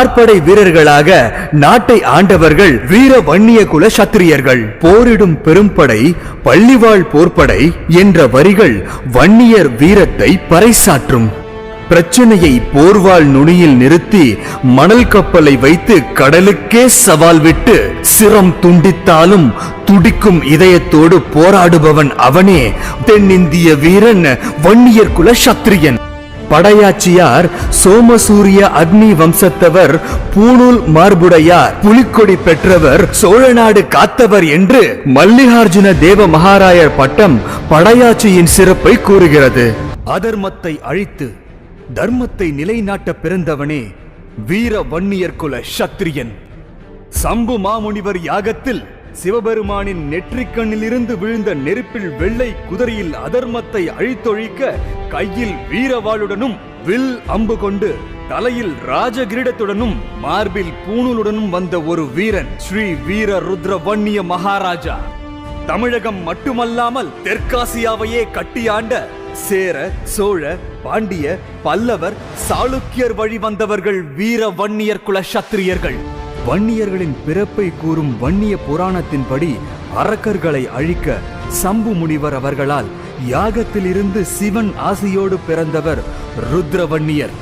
கார்படை வீரர்களாக நாட்டை ஆண்டவர்கள் வீர வன்னிய குல சத்திரியர்கள். போரிடும் பெரும்படை பள்ளிவாழ் போர்படை என்ற வரிகள் வன்னியர் வீரத்தை பறைசாற்றும். பிரச்சனையை போர்வால் நுனியில் நிறுத்தி மணல் கப்பலை வைத்து கடலுக்கே சவால் விட்டு சிரம் துண்டித்தாலும் துடிக்கும் இதயத்தோடு போராடுபவன் அவனே தென்னிந்திய வீரன் வன்னியர் குல சத்திரியன். படையாச்சியார் சோமசூரிய அக்னி வம்சத்தவர் பூணூல் மார்புடையார் புலிக்கொடி பெற்றவர் சோழநாடு காத்தவர் என்று மல்லிகார்ஜுன தேவ மகாராயர் பட்டம் படையாச்சியின் சிறப்பை கூறுகிறது. அதர்மத்தை அழித்து தர்மத்தை நிலைநாட்ட பிறந்தவனே வீர வன்னியர் குல சத்திரியன். சம்பு மாமுனிவர் யாகத்தில் சிவபெருமானின் நெற்றிக்கண்ணிலிருந்து விழுந்த நெருப்பில் வெள்ளை குதிரையில் அதர்மத்தை அழித்தொழிக்க கையில் வீரவாளுடனும் வில் அம்பு கொண்டு தலையில் ராஜகிரீடத்துடனும் மார்பில் பூணூலுடனும் வந்த ஒரு வீரன் ஸ்ரீ வீர ருத்ர வன்னிய மகாராஜா. தமிழகம் மட்டுமல்லாமல் தெற்காசியாவையே கட்டியாண்ட சேர சோழ பாண்டிய பல்லவர் சாளுக்கியர் வழி வந்தவர்கள் வீர வன்னியர் குல சத்திரியர்கள். வன்னியர்களின் பிறப்பை கூறும் வன்னிய புராணத்தின்படி அரக்கர்களை அழிக்க சம்பு முனிவர் அவர்களால் யாகத்திலிருந்து சிவன் ஆசியோடு பிறந்தவர் ருத்ரவன்னியர்.